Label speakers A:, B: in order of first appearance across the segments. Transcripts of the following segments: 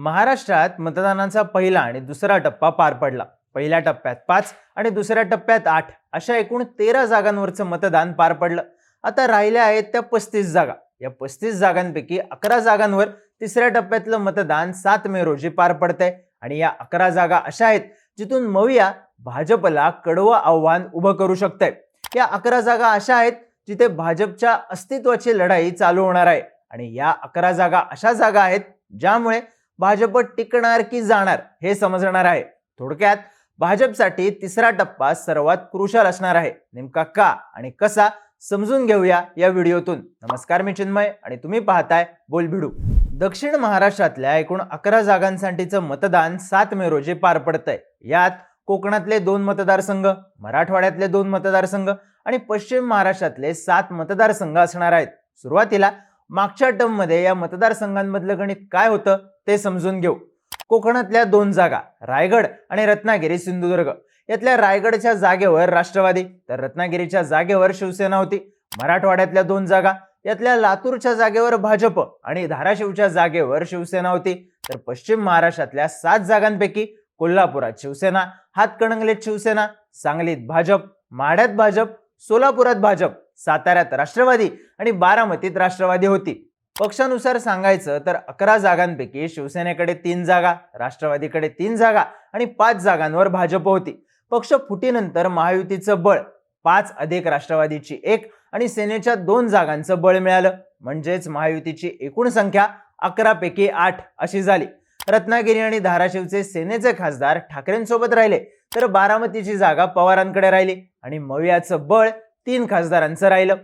A: महाराष्ट्रात मतदानाचा पहिला आणि दुसरा टप्पा पार पडला. पहिल्या टप्प्यात पाच आणि दुसऱ्या टप्प्यात आठ अशा एकूण तेरा जागांवरचं मतदान पार पडलं. आता राहिल्या आहेत त्या पस्तीस जागा. या पस्तीस जागांपैकी अकरा जागांवर तिसऱ्या टप्प्यातलं मतदान सात मे रोजी पार पडतंय. आणि या अकरा जागा अशा आहेत जिथून मविया भाजपला कडवं आव्हान उभं करू शकतंय. या अकरा जागा अशा आहेत जिथे भाजपच्या अस्तित्वाची लढाई चालू होणार आहे. आणि या अकरा जागा अशा जागा आहेत ज्यामुळे भाजप टिकणार की जाणार हे समजणार आहे. थोडक्यात भाजपसाठी तिसरा टप्पा सर्वात क्रुशल असणार आहे. नेमका का आणि कसा समजून घेऊया या व्हिडिओतून. नमस्कार मी चिन्मय आणि तुम्ही पाहताय बोल भिडू दक्षिण महाराष्ट्रातल्या एकूण अकरा जागांसाठीचं मतदान सात मे रोजी पार पडतंय. यात कोकणातले दोन मतदारसंघ मराठवाड्यातले दोन मतदारसंघ आणि पश्चिम महाराष्ट्रातले सात मतदारसंघ असणार आहेत. सुरुवातीला मागच्या टर्ममध्ये या मतदारसंघांमधलं गणित काय होतं? ते समजून घेऊ. कोकणातल्या दोन जागा रायगड आणि रत्नागिरी सिंधुदुर्ग. यातल्या रायगडच्या जागेवर राष्ट्रवादी तर रत्नागिरीच्या जागेवर शिवसेना होती. मराठवाड्यातल्या दोन जागा यातल्या लातूरच्या जागेवर भाजप आणि धाराशिवच्या जागेवर शिवसेना होती. तर पश्चिम महाराष्ट्रातल्या सात जागांपैकी कोल्हापुरात शिवसेना हातकणंगलेत शिवसेना सांगलीत भाजप माढ्यात भाजप सोलापुरात भाजप साताऱ्यात राष्ट्रवादी आणि बारामतीत राष्ट्रवादी होती. पक्षानुसार सांगायचं तर अकरा जागांपैकी शिवसेनेकडे तीन जागा राष्ट्रवादीकडे तीन जागा आणि पाच जागांवर भाजप होती. पक्ष फुटीनंतर महायुतीचं बळ पाच अधिक राष्ट्रवादीची एक आणि सेनेच्या दोन जागांचं बळ मिळालं. म्हणजेच महायुतीची एकूण संख्या अकरा पैकी आठ अशी झाली. रत्नागिरी आणि धाराशिवचे सेनेचे खासदार ठाकरेंसोबत राहिले तर बारामतीची जागा पवारांकडे राहिली आणि मवियाचं बळ तीन खासदारांचं राहिलं.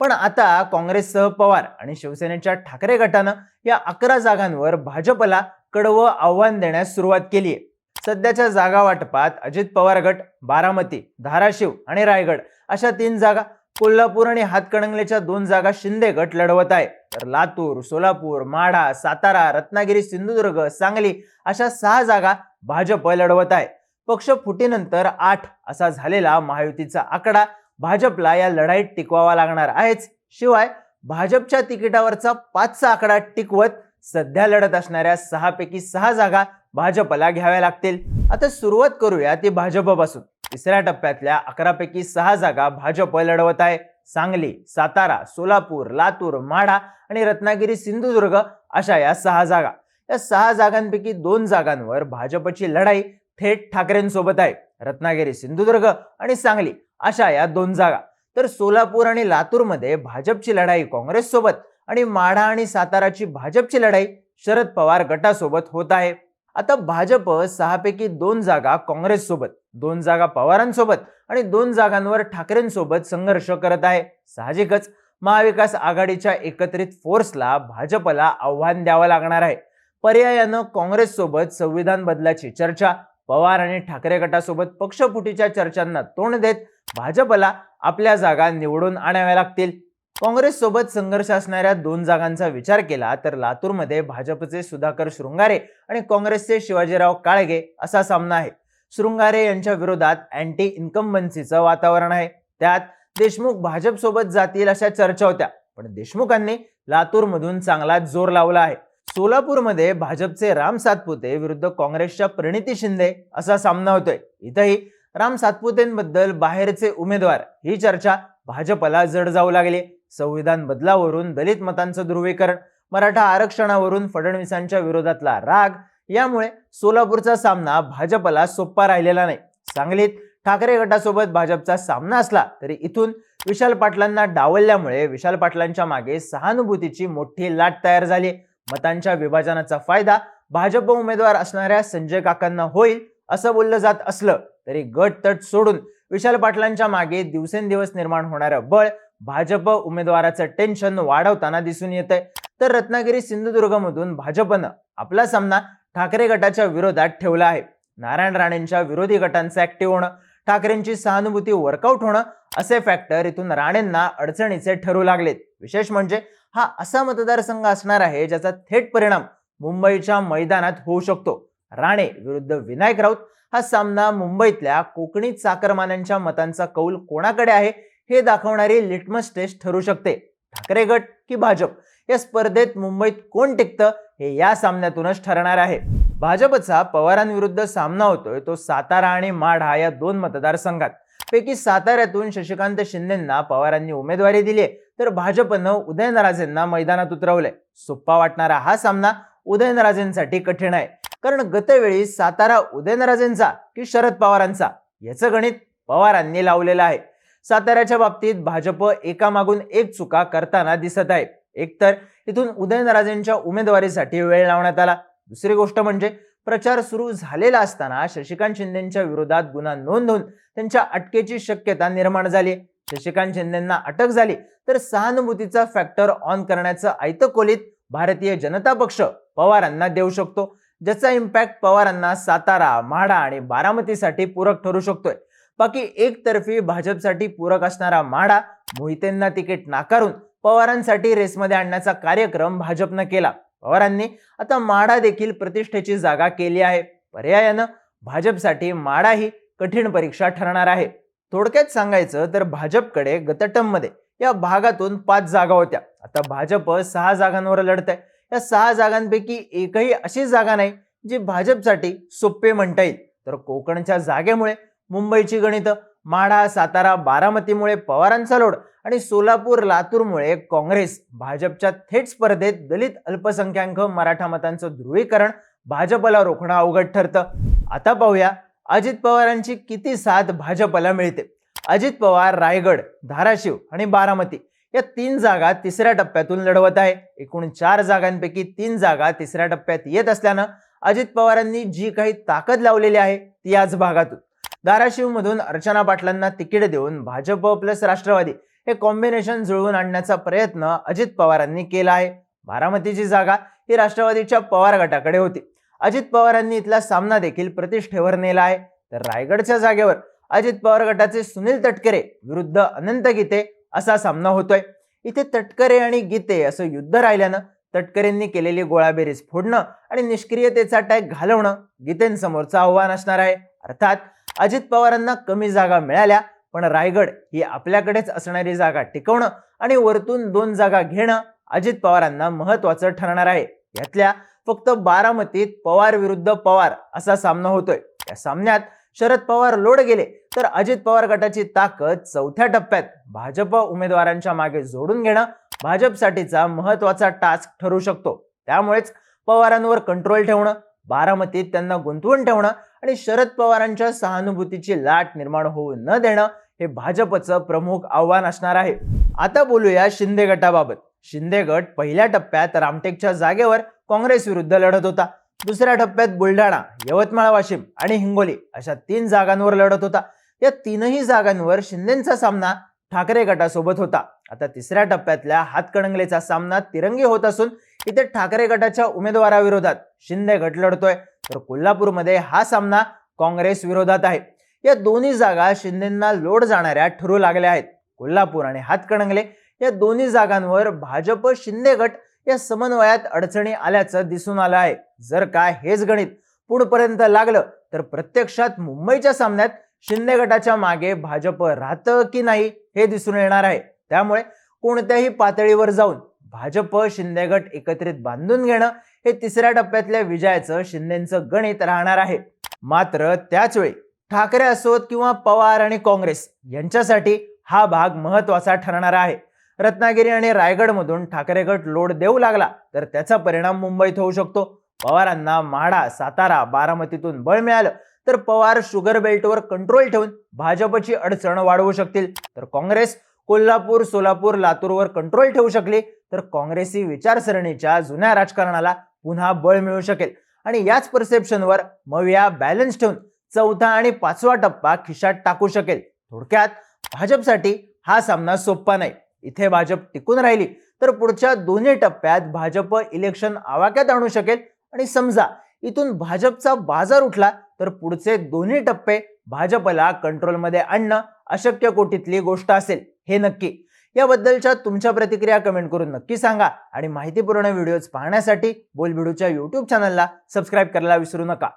A: पण आता काँग्रेससह पवार आणि शिवसेनेच्या ठाकरे गटानं या अकरा जागांवर भाजपला कडवं आव्हान देण्यास सुरुवात केली आहे. सध्याच्या जागा वाटपात अजित पवार गट बारामती धाराशिव आणि रायगड अशा तीन जागा कोल्हापूर आणि हातकणंगलेच्या दोन जागा शिंदे गट लढवत आहे. तर लातूर सोलापूर माढा सातारा रत्नागिरी सिंधुदुर्ग सांगली अशा सहा जागा भाजप लढवत आहे. पक्ष फुटीनंतर आठ असा झालेला महायुतीचा आकडा भाजपला या लढाईत टिकवावा लागणार आहेच. शिवाय भाजपच्या तिकिटावरचा पाचचा आकडा टिकवत सध्या लढत असणाऱ्या सहापैकी सहा जागा भाजपला घ्याव्या लागतील. आता सुरुवात करूया ती भाजपपासून. तिसऱ्या टप्प्यातल्या अकरापैकी सहा जागा भाजप लढवत आहे. सांगली सातारा सोलापूर लातूर माढा आणि रत्नागिरी सिंधुदुर्ग अशा या सहा जागा. या सहा जागांपैकी दोन जागांवर भाजपची लढाई थेट ठाकरेंसोबत आहे. रत्नागिरी सिंधुदुर्ग आणि सांगली. अशा या दोन जागा. तर सोलापूर आणि लातूरमध्ये भाजपची लढाई काँग्रेससोबत आणि माढा आणि साताराची भाजपची लढाई शरद पवार गटासोबत होत आहे. आता भाजप सहापैकी दोन जागा काँग्रेससोबत दोन जागा पवारांसोबत आणि दोन जागांवर ठाकरेंसोबत संघर्ष करत आहे. साहजिकच महाविकास आघाडीच्या एकत्रित फोर्सला भाजपला आव्हान द्यावं लागणार आहे. पर्यायानं काँग्रेससोबत संविधान बदलाची चर्चा पवार आणि ठाकरे गटासोबत पक्षफुटीच्या चर्चांना तोंड देत भाजपला आपल्या जागा निवडून आणाव्या लागतील. काँग्रेस सोबत संघर्ष असणाऱ्या दोन जागांचा विचार केला तर लातूरमध्ये भाजपचे सुधाकर शृंगारे आणि काँग्रेसचे शिवाजीराव काळगे असा सामना आहे. शृंगारे यांच्या विरोधात अँटी इन्कम्बन्सीचं वातावरण आहे. त्यात देशमुख भाजप सोबत जातील अशा चर्चा होत्या पण देशमुखांनी लातूरमधून चांगला जोर लावला आहे. सोलापूरमध्ये भाजपचे राम सातपुते विरुद्ध काँग्रेसच्या प्रणिती शिंदे असा सामना होतोय. इथंही राम सातपुतेंबद्दल बाहेरचे उमेदवार ही चर्चा भाजपला जड जाऊ लागली. संविधान बदलावरून दलित मतांचं ध्रुवीकरण मराठा आरक्षणावरून फडणवीसांच्या विरोधातला राग यामुळे सोलापूरचा सामना भाजपला सोप्पा राहिलेला नाही. सांगलीत ठाकरे गटासोबत भाजपचा सामना असला तरी इथून विशाल पाटलांना डावलल्यामुळे विशाल पाटलांच्या मागे सहानुभूतीची मोठी लाट तयार झाली. मतांच्या विभाजनाचा फायदा भाजप उमेदवार असणाऱ्या संजय काकांना होईल असं बोललं जात असलं तरी गट तट सोडून विशाल पाटलांच्या मागे दिवसेंदिवस निर्माण होणारं बळ भाजप उमेदवाराचं टेन्शन वाढवताना दिसून येत आहे तर रत्नागिरी सिंधुदुर्गमधून भाजपनं आपला सामना ठाकरे गटाच्या विरोधात ठेवला आहे. नारायण राणेंच्या विरोधी गटांचं ऍक्टिव्ह होणं ठाकरेंची सहानुभूती वर्कआउट होणं असे फॅक्टर इथून राणेंना अडचणीचे ठरू लागलेत. विशेष म्हणजे हा असा मतदारसंघ असणार आहे ज्याचा थेट परिणाम मुंबईच्या मैदानात होऊ शकतो. राणे विरुद्ध विनायक राऊत हा सामना मुंबईतल्या कोकणी चाकरमान्यांच्या मतांचा कौल कोणाकडे आहे हे दाखवणारी लिटमस टेस्ट ठरू शकते. ठाकरे गट की भाजप? या स्पर्धेत मुंबईत कोण टिकतं हे या सामन्यातूनच ठरणार आहे. भाजपचा पवारांविरुद्ध सामना होतोय तो सातारा आणि माढा या दोन मतदारसंघात. पैकी साताऱ्यातून शशिकांत शिंदेंना पवारांनी उमेदवारी दिली तर भाजपनं उदयनराजेंना मैदानात उतरवलंय. सोप्पा वाटणारा हा सामना उदयनराजेंसाठी कठीण आहे. कारण गतवेळी सातारा उदयनराजेंचा की शरद पवारांचा याचं गणित पवारांनी लावलेलं आहे. साताऱ्याच्या बाबतीत भाजप एकामागून एक चुका करताना दिसत आहे. एकतर इथून उदयनराजेंच्या उमेदवारीसाठी वेळ लावण्यात आला. दुसरी गोष्ट म्हणजे प्रचार सुरू झालेला असताना शशिकांत शिंदेच्या विरोधात गुन्हा नोंदवून त्यांच्या अटकेची शक्यता निर्माण झाली शशिकांत शिंदेना अटक झाली तर सहानुभूतीचा फॅक्टर ऑन करण्याचं आयतकोलीत भारतीय जनता पक्ष पवारांना देऊ शकतो. ज्याचा इम्पॅक्ट पवारांना सातारा म्हाडा आणि बारामतीसाठी पूरक ठरू शकतोय. बाकी एकतर्फी भाजपसाठी पूरक असणारा माढा मोहितेंना तिकीट नाकारून पवारांसाठी रेसमध्ये आणण्याचा कार्यक्रम भाजपनं केला. पवारांनी आता माढा देखील प्रतिष्ठेची जागा केली आहे. पर्यायानं भाजपसाठी माढा ही कठीण परीक्षा ठरणार आहे. थोडक्यात सांगायचं तर भाजपकडे गतटममध्ये या भागातून पाच जागा होत्या. आता भाजप सहा जागांवर लढत आहे या सहा जागांपैकी एकही अशी जागा नाही जी भाजपसाठी सोपे म्हणता येईल. तर कोकणच्या जागेमुळे मुंबईची गणितं माढा सातारा बारामतीमुळे पवारांचा लोड आणि सोलापूर लातूरमुळे काँग्रेस भाजपच्या थेट स्पर्धेत दलित अल्पसंख्याक मराठा मतांचं ध्रुवीकरण भाजपला रोखणं अवघड ठरतं. आता पाहूया अजित पवारांची किती साथ भाजपला मिळते. अजित पवार रायगड धाराशिव आणि बारामती या तीन जागा तिसऱ्या टप्प्यातून लढवत आहे. एकूण चार जागांपैकी तीन जागा तिसऱ्या टप्प्यात येत असल्यानं अजित पवारांनी जी काही ताकद लावलेली आहे ती याच भागातून. धाराशिवमधून अर्चना पाटलांना तिकीट देऊन भाजप प्लस राष्ट्रवादी हे कॉम्बिनेशन जुळवून आणण्याचा प्रयत्न अजित पवारांनी केला आहे. बारामतीची जागा ही राष्ट्रवादीच्या पवार गटाकडे होती. अजित पवारांनी इथला सामना देखील प्रतिष्ठेवर नेला आहे. तर रायगडच्या जागेवर अजित पवार गटाचे सुनील तटकरे विरुद्ध अनंत गीते असा सामना होतोय. इथे तटकरे आणि गीते असं युद्ध राहिल्यानं तटकरेंनी केलेली गोळाबेरीज फोडणं आणि निष्क्रियतेचा टॅग घालवणं गीतेंसमोरचं आव्हान असणार आहे. अर्थात अजित पवारांना कमी जागा मिळाल्या पण रायगड ही आपल्याकडेच असणारी जागा टिकवणं आणि वरतून दोन जागा घेणं अजित पवारांना महत्वाचं ठरणार आहे. यातल्या फक्त बारामतीत पवार विरुद्ध पवार असा सामना होतोय. या सामन्यात शरद पवार लोड गेले तर अजित पवार गटाची ताकद चौथ्या टप्प्यात भाजप उमेदवारांच्या मागे जोडून घेणं भाजपसाठीचा महत्त्वाचा टास्क ठरू शकतो. त्यामुळेच पवारांवर कंट्रोल ठेवणं बारामतीत त्यांना गुंतवून ठेवणं आणि शरद पवारांच्या सहानुभूतीची लाट निर्माण होऊ न देणं हे भाजपचं प्रमुख आव्हान असणार आहे. आता बोलूया शिंदे गटाबाबत. शिंदे गट पहिल्या टप्प्यात रामटेकच्या जागेवर काँग्रेस विरुद्ध लढत होता. दुसऱ्या टप्प्यात बुलढाणा यवतमाळ वाशिम आणि हिंगोली अशा तीन जागांवर लढत होता. या तीनही जागांवर शिंदेचा सामना ठाकरे गटासोबत होता. आता तिसऱ्या टप्प्यातल्या हातकणंगलेचा सामना तिरंगी होत असून इथे ठाकरे गटाच्या उमेदवाराविरोधात शिंदे गट लढतोय. तर कोल्हापूरमध्ये हा सामना काँग्रेस विरोधात आहे. या दोन्ही जागा शिंदेना लोड जाणाऱ्या ठरू लागल्या आहेत. कोल्हापूर आणि हातकणंगले या दोन्ही जागांवर भाजप शिंदे गट या समन्वयात अडचणी आल्याचं दिसून आलं आहे. जर का हेच गणित पुढपर्यंत लागलं तर प्रत्यक्षात मुंबईच्या सामन्यात शिंदे गटाच्या मागे भाजप राहतं की नाही हे दिसून येणार आहे. त्यामुळे कोणत्याही पातळीवर जाऊन भाजप शिंदे गट एकत्रित बांधून घेणं हे तिसऱ्या टप्प्यातल्या विजयाचं शिंदेचं गणित राहणार आहे. मात्र त्याचवेळी ठाकरे असोत किंवा पवार आणि काँग्रेस यांच्यासाठी हा भाग महत्त्वाचा ठरणार आहे. रत्नागिरी आणि रायगडमधून ठाकरे गट लोड देऊ लागला तर त्याचा परिणाम मुंबईत होऊ शकतो. पवारांना माढा सातारा बारामतीतून बळ मिळालं तर पवार शुगर बेल्टवर कंट्रोल ठेवून भाजपची अडचण वाढवू शकतील. तर काँग्रेस कोल्हापूर सोलापूर लातूरवर कंट्रोल ठेवू शकली तर काँग्रेसी विचारसरणीच्या जुन्या राजकारणाला पुन्हा बळ मिळू शकेल. आणि याच परसेप्शनवर मविया बॅलन्स ठेवून चौथा आणि पाचवा टप्पा खिशात टाकू शकेल. थोडक्यात भाजपसाठी हा सामना सोपा नाही. इथे भाजप टिकून राहिली तर पुढच्या दोन्ही टप्प्यात भाजप इलेक्शन आवाक्यात आणू शकेल. आणि समजा इथून भाजपचा बाजार उठला तर पुढचे दोन्ही टप्पे भाजपला कंट्रोलमध्ये आणणं अशक्य कोटीतली गोष्ट असेल हे नक्की. याबद्दलच्या तुमच्या प्रतिक्रिया कमेंट करून नक्की सांगा आणि माहितीपूर्ण व्हिडिओज पाहण्यासाठी बोलबिडूच्या यूट्यूब चॅनलला सबस्क्राईब करायला विसरू नका.